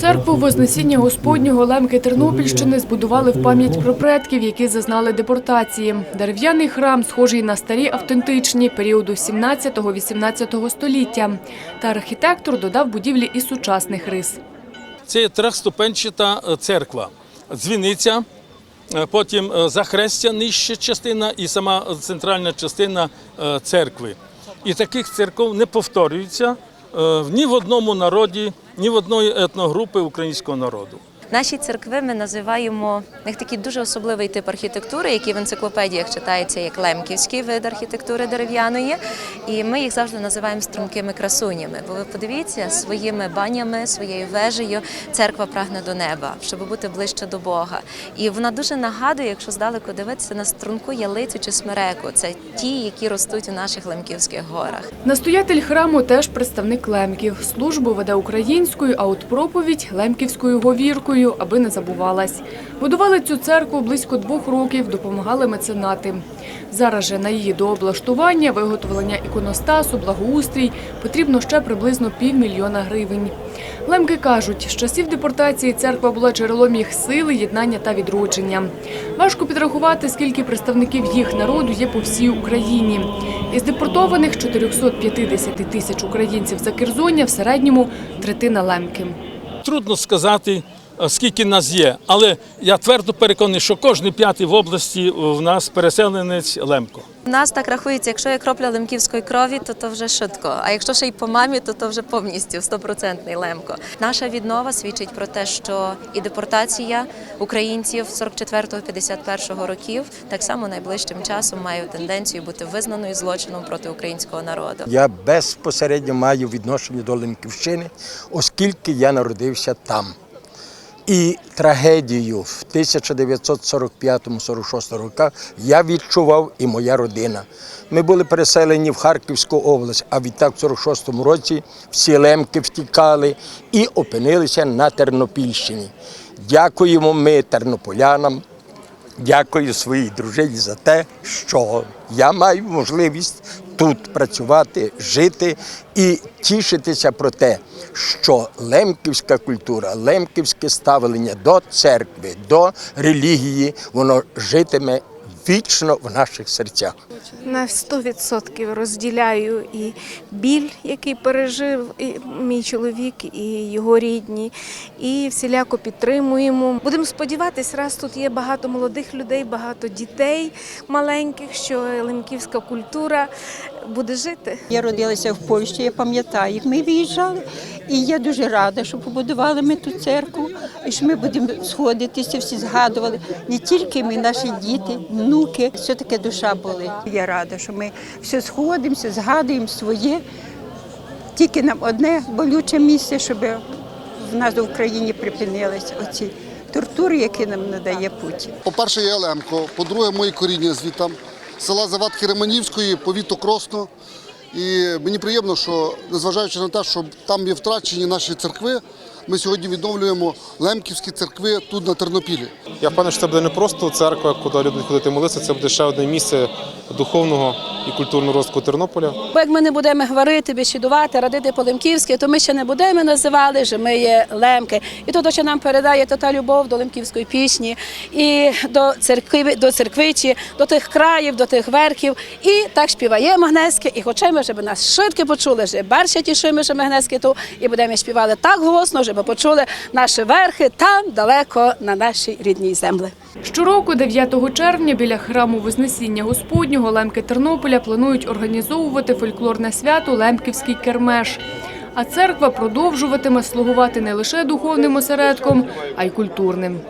Церкву Вознесіння Господнього Лемки Тернопільщини збудували в пам'ять про предків, які зазнали депортації. Дерев'яний храм схожий на старі автентичні періоду 17-18 століття. Та архітектор додав будівлі і сучасних рис. Це є трьохступенчата е, церква. Дзвіниця, е, потім е, захрестя нижча частина і сама центральна частина церкви. І таких церков не повторюється ні в одному народі, ні в одної етногрупи українського народу. Наші церкви ми називаємо в них такий дуже особливий тип архітектури, який в енциклопедіях читається як лемківський вид архітектури дерев'яної. І ми їх завжди називаємо стрункими красунями. Бо ви подивіться, своїми банями, своєю вежею церква прагне до неба, щоб бути ближче до Бога. І вона дуже нагадує, якщо здалеку дивитися на струнку ялицю чи смереку. Це ті, які ростуть у наших лемківських горах. Настоятель храму теж представник лемків. Службу веде українською, а от проповідь лемківською говіркою, аби не забувалась. Будували цю церкву близько двох років, допомагали меценати. Зараз же на її дооблаштування, виготовлення іконостасу, благоустрій потрібно ще приблизно півмільйона гривень. Лемки кажуть, з часів депортації церква була джерелом їх сили, єднання та відродження. Важко підрахувати, скільки представників їх народу є по всій Україні. Із депортованих 450 тисяч українців за Кирзоння в середньому третина лемки. Трудно сказати, скільки нас є, але я твердо переконаний, що кожен п'ятий в області в нас переселенець Лемко. У нас так рахується, якщо є кропля лемківської крові, то то вже швидко. А якщо ще й по мамі, то то вже повністю стопроцентний лемко. Наша віднова свідчить про те, що і депортація українців 44-51 років так само найближчим часом має тенденцію бути визнаною злочином проти українського народу. Я безпосередньо маю відношення до Лемківщини, оскільки я народився там. І трагедію в 1945-46 роках я відчував і моя родина. Ми були переселені в Харківську область, а відтак в 46-му році всі лемки втікали і опинилися на Тернопільщині. Дякуємо ми тернополянам, Дякую своїй дружині за те, що я маю можливість тут працювати, жити і тішитися про те, що лемківська культура, лемківське ставлення до церкви, до релігії, воно житиме вічно в наших серцях. На 100% розділяю і біль, який пережив і мій чоловік, і його рідні, і всіляко підтримуємо. Будемо сподіватися, раз тут є багато молодих людей, багато дітей маленьких, що лемківська культура буде жити. Я родилася в Польщі, я пам'ятаю, як ми виїжджали. І я дуже рада, що побудували ми ту церкву, і що ми будемо сходитися, всі згадували. Не тільки ми, наші діти, внуки, все таки душа болить. Я рада, що ми все сходимося, згадуємо своє. Тільки нам одне болюче місце, щоб в нас в Україні припинилися оці тортури, які нам надає Путін. По-перше, я Лемко, по-друге, мої коріння звітам, села Завадки Реманівської, повіту Кросно. І мені приємно, що незважаючи на те, що там є втрачені наші церкви, ми сьогодні відновлюємо лемківські церкви тут на Тернопілі. Я впевнений, що це буде не просто церква, куди люди ходити молитися, це буде ще одне місце духовного і культурного розвитку Тернополя. Бо як ми не будемо говорити, бесідувати, радити по-лемківськи, то ми ще не будемо називати, що ми є лемки. І то, що нам передає то та любов до лемківської пісні, і до церкви, до церквичі, до тих країв, до тих верхів. І так співаємо гнески, і хочемо, щоб нас швидко почули, що барща тішимо, що ми гнески ту, і будемо співати так голосно, щоб почули наші верхи там далеко на нашій рідній землі. Щороку, 9 червня, біля храму Вознесіння Господнього Лемки Тернополя планують організовувати фольклорне свято Лемківський кермеш. А церква продовжуватиме слугувати не лише духовним осередком, а й культурним.